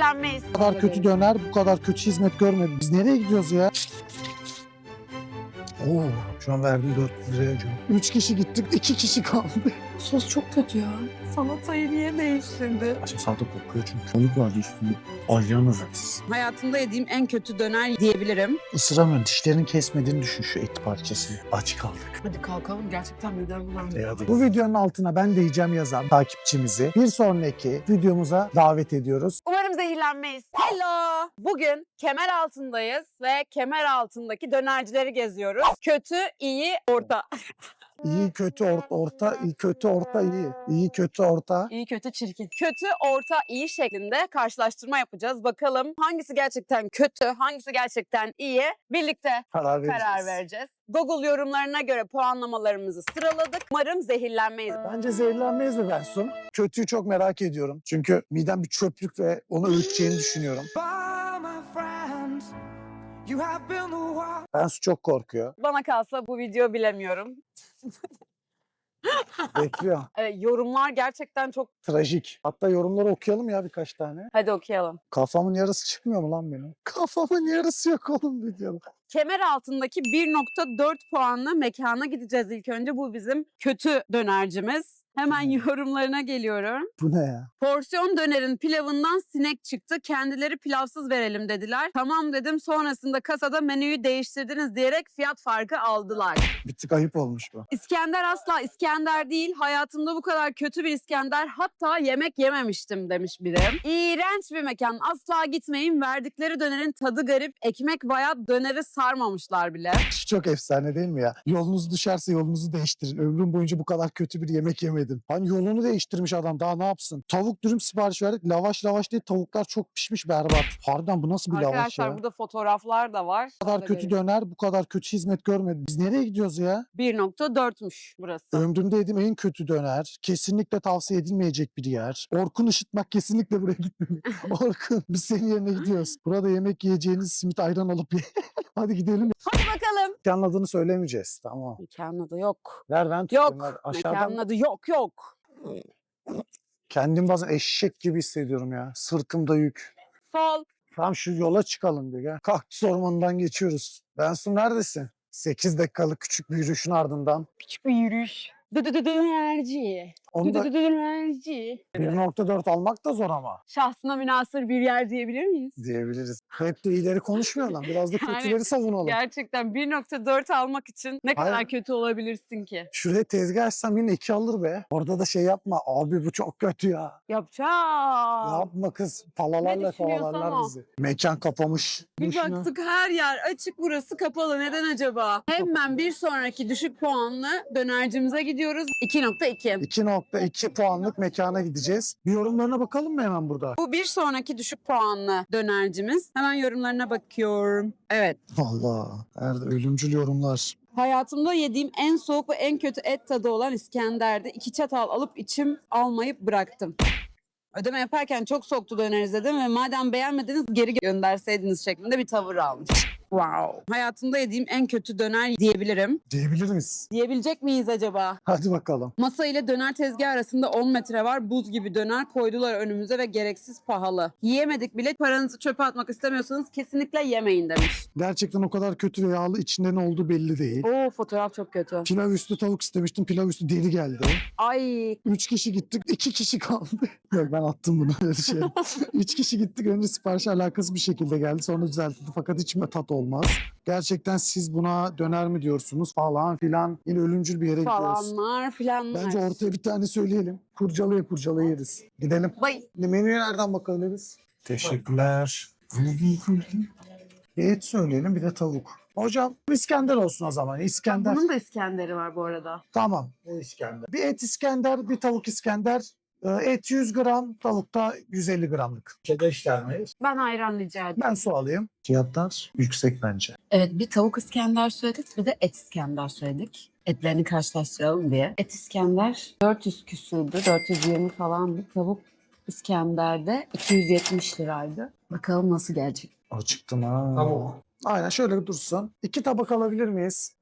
zehirlenmeyiz. Bu kadar kötü döner, bu kadar kötü hizmet görmedim. Biz nereye gidiyoruz ya? Oo, şu an verdim 400 liraya acıyorum. 3 kişi gittik, 2 kişi kaldı. Sos çok kötü ya. Salatayı niye değiştirdi? Şimdi salata kokuyor çünkü. Balık vardı üstünde. Alyanız. Hayatımda yediğim en kötü döner diyebilirim. Isıramıyorum. Dişlerini kesmediğini düşün şu et parçasını. Aç kaldık. Hadi kalkalım gerçekten midem bulandı. Bu videonun altına ben de yiyeceğim yazan takipçimizi bir sonraki videomuza davet ediyoruz. Umarım zehirlenmeyiz. Hello. Bugün kemer altındayız ve kemer altındaki dönercileri geziyoruz. Kötü, iyi, orta. İyi kötü orta, orta iyi kötü orta iyi. İyi kötü orta. İyi, kötü, çirkin. Kötü, orta, iyi şeklinde karşılaştırma yapacağız. Bakalım hangisi gerçekten kötü, hangisi gerçekten iyi. Birlikte Karar vereceğiz. karar vereceğiz. Google yorumlarına göre puanlamalarımızı sıraladık. Umarım zehirlenmeyiz. Bence zehirlenmeyiz mi Bensun? Kötüyü çok merak ediyorum. Çünkü midem bir çöplük ve onu öğüteceğini düşünüyorum. Bensu çok korkuyor. Bana kalsa bu video bilemiyorum. Bekliyor. Evet, yorumlar gerçekten çok... Trajik. Hatta yorumları okuyalım ya birkaç tane. Hadi okuyalım. Kafamın yarısı çıkmıyor mu lan benim? Kafamın yarısı yok oğlum videoda. Kemer altındaki 1.4 puanlı mekana gideceğiz ilk önce. Bu bizim kötü dönercimiz. Hemen yorumlarına geliyorum. Bu ne ya? Porsiyon dönerin pilavından sinek çıktı. Kendileri pilavsız verelim dediler. Tamam dedim. Sonrasında kasada menüyü değiştirdiniz diyerek fiyat farkı aldılar. Bir tık ayıp olmuş bu. İskender asla İskender değil. Hayatımda bu kadar kötü bir İskender hatta yemek yememiştim demiş biri. İğrenç bir mekan. Asla gitmeyin. Verdikleri dönerin tadı garip. Ekmek bayat döneri sarmamışlar bile. Şu Çok efsane değil mi ya? Yolunuz düşerse yolunuzu değiştirin. Ömrüm boyunca bu kadar kötü bir yemek yemedim. Hani yolunu değiştirmiş adam daha ne yapsın? Tavuk dürüm sipariş verdik. Lavaş lavaş değil tavuklar çok pişmiş berbat. Harbiden bu nasıl bir lavaş Arkadaşlar ya? burada fotoğraflar da var. Bu kadar kötü döner, bu kadar kötü hizmet görmedim. Biz nereye gidiyoruz ya? 1.4'müş burası. Ömrümde yediğim en kötü döner. Kesinlikle tavsiye edilmeyecek bir yer. Orkun Işıtmak kesinlikle buraya gitmeli. Orkun biz senin yerine gidiyoruz. Burada yemek yiyeceğiniz simit ayran alıp. Hadi gidelim. Hadi bakalım. Mekanın adını söylemeyeceğiz. Tamam. Mekanın adı yok. Ver ben Yok. tutayım. ver. Aşağıdan Mekanın adı yok yok. kendim bazen eşek gibi hissediyorum ya. Sırtımda yük. Sol. Tamam şu yola çıkalım bir gel. Kaktüs ormanından geçiyoruz. Bensu neredesin? 8 dakikalık küçük bir yürüyüşün ardından. Küçük bir yürüyüş. Dı dı dı dönerci. Onu da dönerci. 1.4 almak da zor ama Şahsına münasır bir yer diyebilir miyiz? diyebiliriz. Hep de iyileri konuşmayalım. Biraz da Yani kötüleri savunalım. Gerçekten 1.4 almak için ne kadar kötü olabilirsin ki? Şuraya tezgah açsam yine iki alır be. Orada da şey yapma. Abi bu çok kötü ya. Yapacağım. Yapma kız. Palalarla düşünüyorsan kovalarlar bizi. Mekan kapamış. Bir Boşuna. baktık her yer açık burası kapalı. Neden acaba? Hemen bir sonraki düşük puanlı dönercimize gidiyoruz. 2.2. 2.2 puanlık mekana gideceğiz. Bir yorumlarına bakalım mı hemen burada? Bu bir sonraki düşük puanlı dönercimiz. Hemen yorumlarına bakıyorum. Evet. Allah. Nerede ölümcül yorumlar. Hayatımda yediğim en soğuk ve en kötü et tadı olan İskender'de iki çatal alıp içim almayıp bıraktım. Ödeme yaparken çok soğuktu döneriz dedim ve madem beğenmediniz geri gönderseydiniz şeklinde bir tavır almış. Wow. Hayatımda yediğim en kötü döner diyebilirim. Diyebilir miyiz? Diyebilecek miyiz acaba? Hadi bakalım. Masa ile döner tezgahı arasında 10 metre var. Buz gibi döner koydular önümüze ve gereksiz pahalı. Yiyemedik bile. Paranızı çöpe atmak istemiyorsanız kesinlikle yemeyin demiş. Gerçekten o kadar kötü ve yağlı içinde ne olduğu belli değil. Oo fotoğraf çok kötü. Pilav üstü tavuk istemiştim. Pilav üstü deri geldi. Ay Üç kişi gittik. iki kişi kaldı. Yok ben attım bunu. Öyle şey. Üç kişi gittik. Önce sipariş alakası bir şekilde geldi. Sonra düzeltildi. Fakat içime tat olmaz. Gerçekten siz buna döner mi diyorsunuz falan filan. Yine ölümcül bir yere gidiyoruz. falanlar filanlar. Bence ortaya bir tane söyleyelim. Kurcalaya kurcalaya yeriz. Gidelim. Vay. Menüye nereden bakabiliriz? Teşekkürler. Bir et söyleyelim bir de tavuk. Hocam İskender olsun o zaman. İskender. Bunun da İskender'i var bu arada. Tamam. İskender. Bir et İskender, bir tavuk İskender. Ee, Et 100 gram, tavuk da 150 gramlık. Şeyde işler miyiz? Ben ayran rica ederim. Ben su alayım. Fiyatlar yüksek bence. Evet bir tavuk İskender söyledik bir de et İskender söyledik. Etlerini karşılaştıralım diye. Et İskender 400 küsürdü. 420 falandı. Tavuk İskender'de 270 liraydı. Bakalım nasıl gelecek. Acıktım ha. Tavuk. Aynen şöyle dursun. İki tabak alabilir miyiz?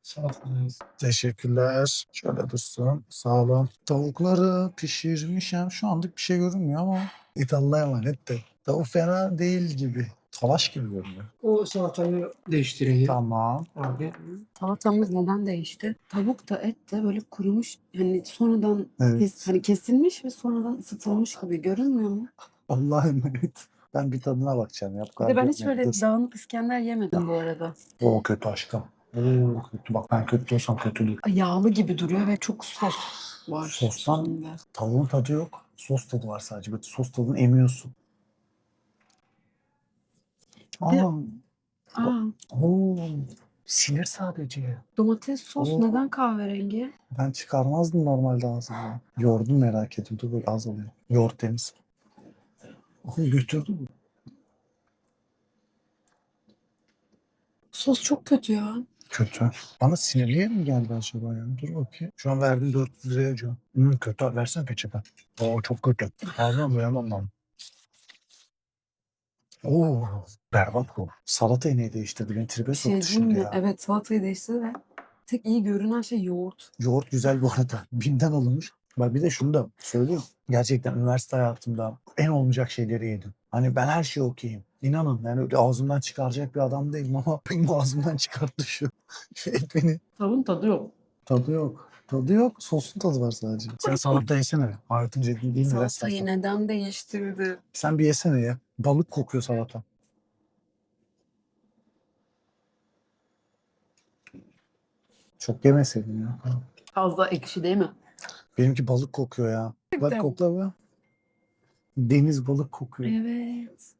Teşekkürler. Şöyle dursun. Sağ olun. Tavukları pişirmişim. Şu anlık bir şey görünmüyor ama İtalya emanet de. Tavuk fena değil gibi. Talaş gibi görünüyor. O salatayı değiştireyim. Tamam. Abi. Salatamız neden değişti? Tavuk da et de böyle kurumuş hani sonradan Evet. kes, hani kesilmiş ve sonradan ısıtılmış gibi görünmüyor mu? Allah'a emanet. Ben bir tadına bakacağım. Yap Bir de ben hiç böyle Dur. dağınık İskender yemedim bu arada. O kötü aşkım. Oo, kötü. Bak ben kötü diyorsam kötü değil. Yağlı gibi duruyor ve çok sos var. Sostan-. Tavuğun tadı yok. Sos tadı var sadece. Böyle sos tadını emiyorsun. De- Aa, Aa, oo, sinir sadece. domates sos Oo. neden kahverengi? Ben çıkarmazdım normalde ağzımdan. Yoğurdum merak ettim. Dur böyle az alayım. Yoğurt temiz. Oğlum götürdü mü? Sos çok kötü ya. Kötü. Bana sinirliye mi geldi acaba ya? Dur bakayım. Şu an verdim 400 liraya diyor. Hmm, kötü. Versene peçete. Oo çok kötü. Ağzına boyamam lan. Oo, berbat bu. Salata neyi değiştirdi? Beni tribe Bir şey soktu diyeyim şimdi mi? ya. Evet salatayı değiştirdi ve tek iyi görünen şey yoğurt. Yoğurt güzel bu arada. Bim'den alınmış. Bak bir de şunu da söyleyeyim. Gerçekten üniversite hayatımda en olmayacak şeyleri yedim. Hani ben her şeye okeyim. İnanın yani öyle ağzımdan çıkaracak bir adam değilim ama benim ağzımdan çıkarttı şu. Şu et beni. Tavuğun tadı yok. Tadı yok. Tadı yok. Sosun tadı var sadece. Sen salata yesene. Hayatın ceddi değil mi? Salatayı salata. neden değiştirdi? Sen bir yesene ya. Balık kokuyor salata. Çok yemeseydin ya. Fazla ekşi değil mi? Benimki balık kokuyor ya. Bak Gerçekten. kokla be. Deniz balık kokuyor. Evet.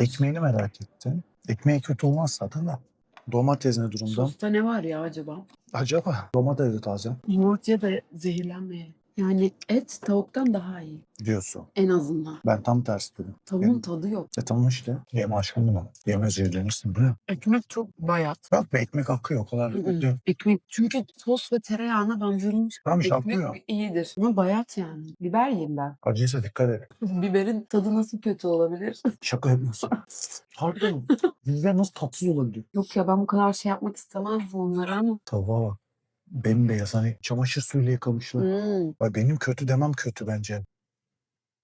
Ekmeğini merak ettim. Ekmeği kötü olmaz zaten de. Domates ne durumda? Sosta ne var ya acaba? Acaba? Domates de taze Yoğurtya da zehirlenmeye. Yani et tavuktan daha iyi. diyorsun. En azından. Ben tam tersi dedim. Tavuğun Benim- tadı yok. E tamam işte. Yeme aşkım bunu. Yeme zehirlenirsin. Bu ne? Ekmek çok bayat. Bak be ekmek akıyor o kadar. Hı hı. kötü. Ekmek çünkü sos ve tereyağına bandırılmış. Tamam işte Ekmek akıyor. iyidir. Ama bayat yani. Biber yiyeyim ben. Acıysa dikkat et. Biberin tadı nasıl kötü olabilir? Şaka yapıyorsun. Harbiden. Biber nasıl tatsız olabilir? Yok ya ben bu kadar şey yapmak istemezdim onlara ama. Tavuğa bak. Bembeyaz hani çamaşır suyuyla yıkamışlar. Hmm. Benim kötü demem kötü bence.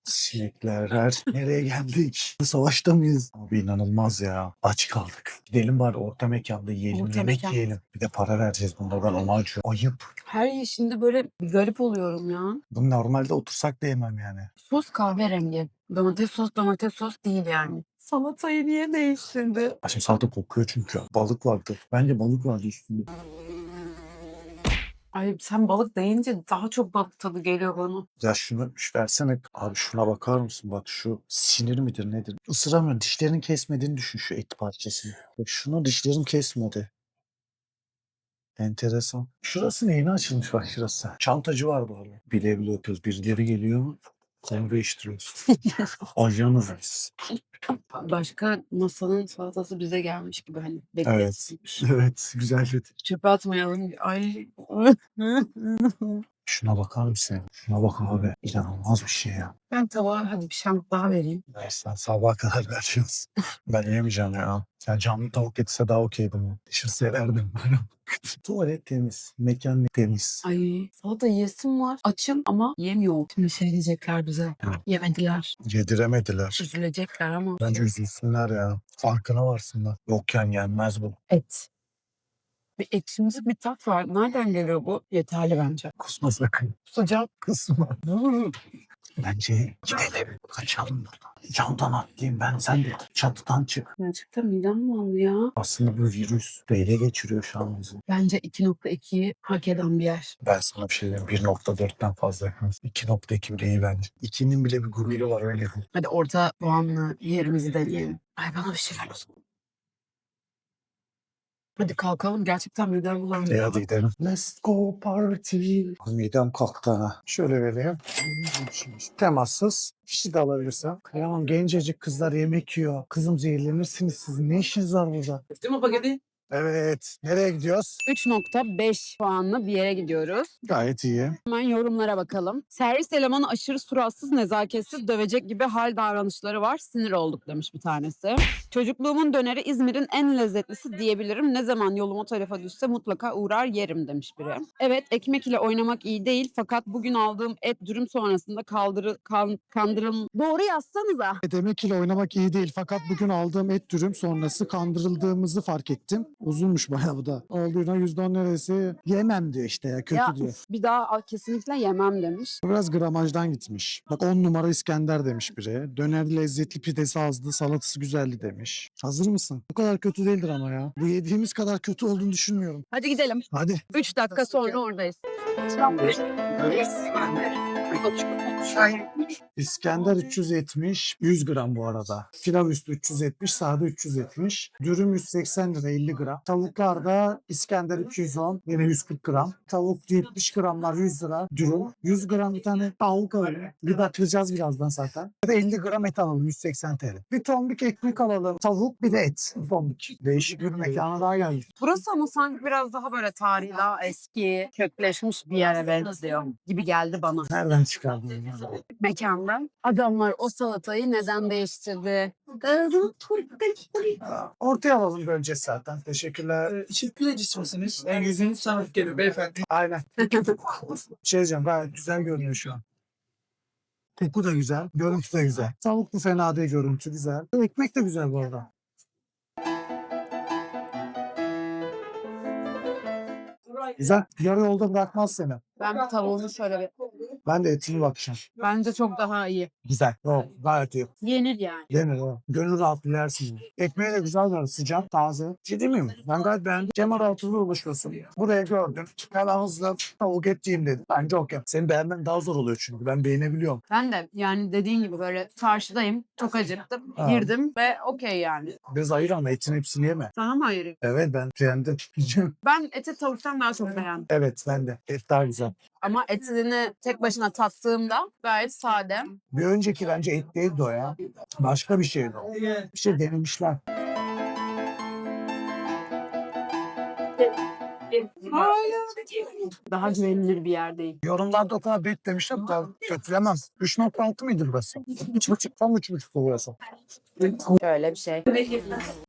Sinekler her nereye geldik? Savaşta mıyız? Abi inanılmaz ya. Aç kaldık. Gidelim bari orta mekanda yiyelim. Orta yemek mekan. yiyelim. Bir de para vereceğiz bunlardan ona acıyor. Ayıp. Her yişinde böyle bir garip oluyorum ya. Bunu normalde otursak da yemem yani. Sos kahverengi. Domates sos domates sos değil yani. Salatayı niye değiştirdi? Ha, Şimdi salata kokuyor çünkü. Balık vardı. Bence balık vardı üstünde. Ay sen balık deyince daha çok balık tadı geliyor bana. Ya şunu şu versene. Abi şuna bakar mısın? Bak şu sinir midir nedir? Isıramıyorum. Dişlerini kesmediğini düşün şu et parçasını. Bak şunu dişlerim kesmedi. Enteresan. Şurası neyine açılmış bak şurası. Çantacı var bu arada. Bile bile yapıyoruz. Birileri geliyor. Konu değiştiriyoruz. Ajanız. Başka masanın salatası bize gelmiş gibi hani Evet. bekletilmiş. Evet. Güzel kötü. Çöpe atmayalım. Ay. Şuna bakar mısın? Şuna bak abi. İnanılmaz bir şey ya. ben tabağa hadi bir şans daha vereyim. Neyse sabaha kadar vereceğiz. ben yemeyeceğim ya. Sen canlı tavuk getirse daha okeydim. Dışarı severdim. Tuvalet temiz. Mekan temiz. Ay salata yesim var. Açım ama yemiyorum. Şimdi şey diyecekler bize. Evet. Yemediler. Yediremediler. Üzülecekler ama. Bence üzülsünler ya. Farkına varsınlar. Yokken yenmez bu. Et. Bir ekşimsi bir tat var. Nereden geliyor bu? Yeterli bence. Kusma sakın. Sıcak. Kusma. Bence gidelim. Kaçalım buradan. Camdan atlayayım ben. Sen de çatıdan çık. Gerçekten midem bulandı ya. Aslında bu virüs ele geçiriyor şu an bizi. Bence 2.2'yi hak eden bir yer. Ben sana bir şey diyeyim. 1.4'ten fazla yakınız. 2.2 bile iyi bence. 2'nin bile bir gururu var öyle. Hadi orta puanlı yerimizi deneyelim. Ay bana bir şeyler olsun. Hadi kalkalım. Gerçekten midem bulandı. E hadi gidelim. Let's go party. Midem kalktı ha. Şöyle vereyim. Temassız. Kişi de alabilirsem. Kıyamam gencecik kızlar yemek yiyor. Kızım zehirlenirsiniz siz. Ne işiniz var burada? Değil mi bagadi? Evet. Nereye gidiyoruz? 3.5 puanlı bir yere gidiyoruz. Gayet iyi. Hemen yorumlara bakalım. Servis elemanı aşırı suratsız, nezaketsiz, dövecek gibi hal davranışları var. Sinir olduk demiş bir tanesi. Çocukluğumun döneri İzmir'in en lezzetlisi diyebilirim. Ne zaman yolum o tarafa düşse mutlaka uğrar yerim demiş biri. Evet ekmek ile oynamak iyi değil fakat bugün aldığım et dürüm sonrasında kaldırı, kan, kandırıl... Doğru yazsanıza. Demek ile oynamak iyi değil fakat bugün aldığım et dürüm sonrası kandırıldığımızı fark ettim. Uzunmuş bayağı bu da. Olduğuna %10 neresi yemem diyor işte ya kötü ya diyor. uf, bir daha kesinlikle yemem demiş. Biraz gramajdan gitmiş. Bak 10 numara İskender demiş biri. Döner lezzetli pidesi azdı, salatası güzeldi demiş. Hazır mısın? Bu kadar kötü değildir ama ya. Bu yediğimiz kadar kötü olduğunu düşünmüyorum. Hadi gidelim. Hadi. 3 dakika sonra oradayız. İskender 370, 100 gram bu arada. Pilav üstü 370, sade 370. Dürüm 180 lira 50 gram. Tavuklarda İskender 210, yine 140 gram. Tavuk 70 gramlar 100 lira. Dürüm 100 gram bir tane tavuk alalım. Gıdaklayacağız birazdan zaten. Bir de 50 gram et alalım 180 TL. Bir tombik ekmek alalım. Tavuk bir de et. Tombik. Değişik bir mekana daha geldik. Burası ama sanki biraz daha böyle tarihi, daha eski, kökleşmiş bir yere benziyor gibi geldi bana. Nereden çıkardın bunu? Mekanda adamlar o salatayı neden değiştirdi? Ortaya alalım böleceğiz zaten. Teşekkürler. Çift pidecisi misiniz? En yüzünüz sanat geliyor beyefendi. Aynen. şey diyeceğim gayet güzel görünüyor şu an. Koku da güzel, görüntü de güzel. Tavuk da fena değil, görüntü güzel. Ekmek de güzel bu arada. Güzel. Yarı yolda bırakmaz seni. Ben tavuğunu şöyle bir... Ben de etini bakacağım. Bence çok daha iyi. Güzel. Yok, gayet iyi. Yenir yani. Yenir o. Gönül rahatlı yersin. Ekmeği de güzel var. Sıcak, taze. Şey değil miyim? Ben gayet beğendim. Cemal Altı'nda ulaşıyorsun. Buraya gördüm. Hemen hızlı tavuk et yiyeyim dedim. Bence okey. Senin beğenmen daha zor oluyor çünkü. Ben beğenebiliyorum. Ben de yani dediğin gibi böyle çarşıdayım. Çok acıktım. Ha. Girdim ve okey yani. Biraz ayır ama etin hepsini yeme. Sana mı ayırayım? Evet ben beğendim. Ben eti tavuktan daha çok beğendim. evet ben de. Et daha güzel. Ama etini tek başına tattığımda gayet sade. Bir önceki bence et değildi o ya. Başka bir şeydi o. Bir şey denemişler. Daha güvenilir bir yerdeyim. Yorumlarda o kadar bet demişler da kötülemem. 3.6 mıydı burası? 3.5 tam 3.5 burası. Şöyle bir şey.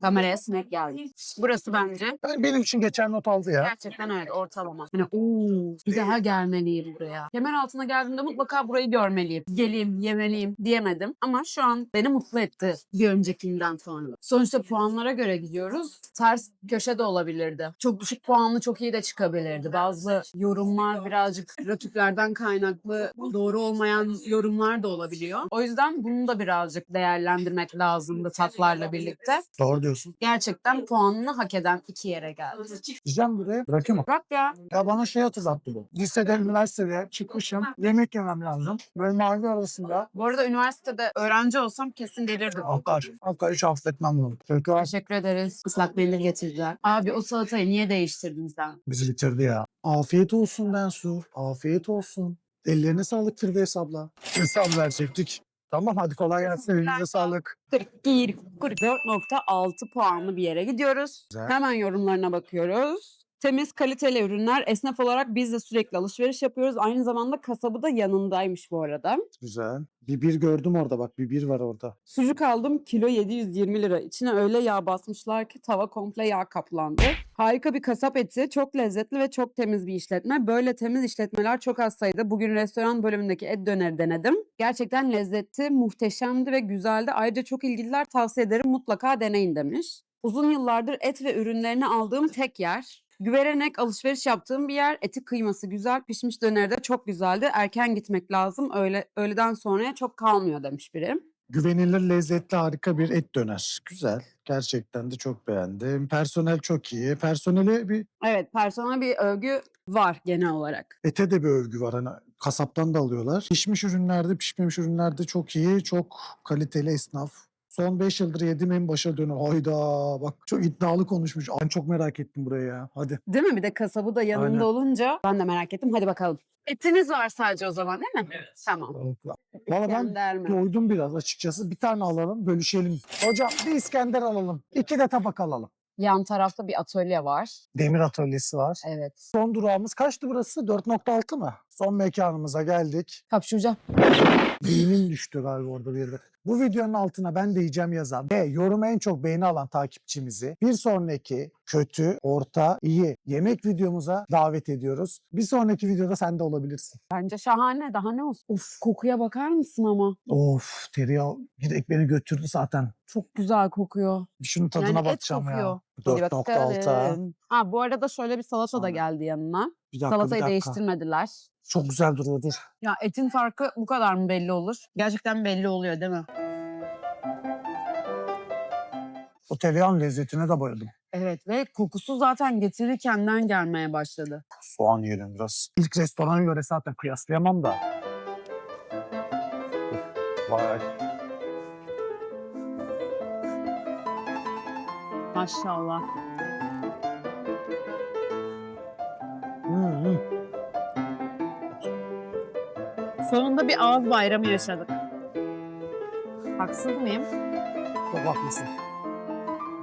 Kameraya sinek geldi. Burası bence Yani benim için geçer not aldı ya. gerçekten öyle ortalama. Hani ooo bir daha gelmeliyim buraya. Kemer altına geldiğimde mutlaka burayı görmeliyim. Geleyim, yemeliyim diyemedim. Ama şu an beni mutlu etti bir öncekinden sonra. Sonuçta puanlara göre gidiyoruz. Ters köşe de olabilirdi. Çok düşük puanlı çok iyi de çıkabilirdi. Bazı yorumlar birazcık rakiplerden kaynaklı doğru olmayan yorumlar da olabiliyor. O yüzden bunu da birazcık değerlendirmek lazımdı tatlarla birlikte. Doğru diyorsun. Gerçekten puanını hak eden iki yere geldi. Diyeceğim buraya. Bırakayım mı? Bırak ya. Ya bana şey hatırlattı bu. Liseden üniversitede çıkmışım. Yemek yemem lazım. Böyle mahalle arasında. Bu arada üniversitede öğrenci olsam kesin delirdim. Akar. Akar hiç affetmem bunu. Çünkü Teşekkür ederiz. Islak mendil getirdiler. Abi o salatayı niye değiştirdin sen? Bizi bitirdi ya. Afiyet olsun Bensu. Afiyet olsun. Ellerine sağlık Firdevs abla. Hesap verecektik. Tamam hadi kolay gelsin. Elinize sağlık. 41, 44.6 puanlı bir yere gidiyoruz. Güzel. Hemen yorumlarına bakıyoruz. Temiz, kaliteli ürünler. Esnaf olarak biz de sürekli alışveriş yapıyoruz. Aynı zamanda kasabı da yanındaymış bu arada. Güzel. Bir bir gördüm orada bak. Bir bir var orada. Sucuk aldım kilo 720 lira. İçine öyle yağ basmışlar ki tava komple yağ kaplandı. Harika bir kasap eti. Çok lezzetli ve çok temiz bir işletme. Böyle temiz işletmeler çok az sayıda. Bugün restoran bölümündeki et döneri denedim. Gerçekten lezzetli, muhteşemdi ve güzeldi. Ayrıca çok ilgililer tavsiye ederim mutlaka deneyin demiş. Uzun yıllardır et ve ürünlerini aldığım tek yer. Güvenerek alışveriş yaptığım bir yer. Eti kıyması güzel, pişmiş döneri de çok güzeldi. Erken gitmek lazım. Öyle öğleden sonraya çok kalmıyor demiş biri. Güvenilir, lezzetli, harika bir et döner. Güzel. Gerçekten de çok beğendim. Personel çok iyi. Personele bir Evet, personel bir övgü var genel olarak. ete de bir övgü var. Hani kasaptan da alıyorlar. Pişmiş ürünlerde, pişmemiş ürünlerde çok iyi. Çok kaliteli esnaf. Son 5 yıldır yediğim en başa dönüyor. Hayda bak çok iddialı konuşmuş. Ben çok merak ettim burayı ya. Hadi. Değil mi? Bir de kasabı da yanında Aynen. olunca ben de merak ettim. Hadi bakalım. Etiniz var sadece o zaman değil mi? Evet. Tamam. Valla ben doydum biraz açıkçası. Bir tane alalım, bölüşelim. Hocam bir İskender alalım. iki de tabak alalım. Yan tarafta bir atölye var. Demir atölyesi var. Evet. Son durağımız kaçtı burası? 4.6 mı? Son mekanımıza geldik. Kapşuracağım. Beynim düştü galiba orada bir yerde. Bu videonun altına ben de yiyeceğim yazan ve yorumu en çok beğeni alan takipçimizi bir sonraki kötü, orta, iyi yemek videomuza davet ediyoruz. Bir sonraki videoda sen de olabilirsin. Bence şahane. Daha ne olsun? Of kokuya bakar mısın ama? Of tereyağı direkt beni götürdü zaten. Çok güzel kokuyor. Şunun tadına yani et bakacağım kokuyor. ya. Hadi 4.6 ha. bakalım. Ha bu arada şöyle bir salata da Sonra. geldi yanına. Bir dakika, Salatayı bir dakika. değiştirmediler. Çok güzel duruyor dur. Ya etin farkı bu kadar mı belli olur? Gerçekten belli oluyor değil mi? O tereyağın lezzetine de bayıldım. Evet ve kokusu zaten getirirkenden gelmeye başladı. Soğan yiyelim biraz. İlk restorana göre zaten kıyaslayamam da. Vay. Maşallah. Hmm, hmm. Sonunda bir ağız bayramı yaşadık. Haksız mıyım? Çok haklısın.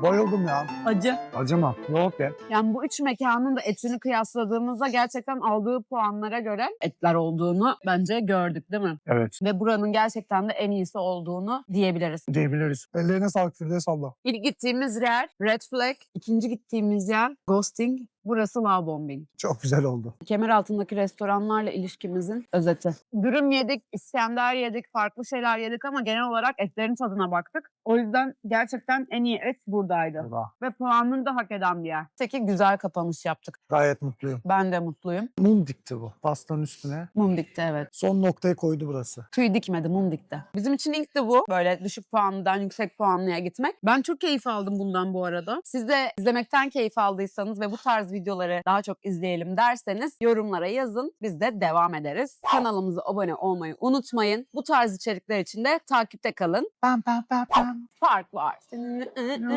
Bayıldım ya. Acı. Acıma. Yok ya. Yani bu üç mekanın da etini kıyasladığımızda gerçekten aldığı puanlara göre etler olduğunu bence gördük değil mi? Evet. Ve buranın gerçekten de en iyisi olduğunu diyebiliriz. Diyebiliriz. Ellerine sağlık Firdevs abla. İlk gittiğimiz yer Red Flag, ikinci gittiğimiz yer Ghosting, burası Love Bombing. Çok güzel oldu. Kemer altındaki restoranlarla ilişkimizin özeti. Dürüm yedik, İskender yedik, farklı şeyler yedik ama genel olarak etlerin tadına baktık. O yüzden gerçekten en iyi et buradaydı. Burada. Ve puanını da hak eden bir yer. Peki güzel kapanış yaptık. Gayet mutluyum. Ben de mutluyum. Mum dikti bu. Pastanın üstüne. Mum dikti evet. Son noktayı koydu burası. Tüy dikmedi, mum dikti. Bizim için ilkti bu. Böyle düşük puanlıdan yüksek puanlıya gitmek. Ben çok keyif aldım bundan bu arada. Siz de izlemekten keyif aldıysanız ve bu tarz videoları daha çok izleyelim derseniz yorumlara yazın. Biz de devam ederiz. Kanalımıza abone olmayı unutmayın. Bu tarz içerikler için de takipte kalın. Pam pam pam pam. Fark var.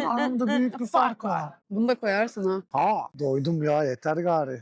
Aramda büyük bir fark var. Bunu da koyarsın ha. Ha doydum ya yeter gari.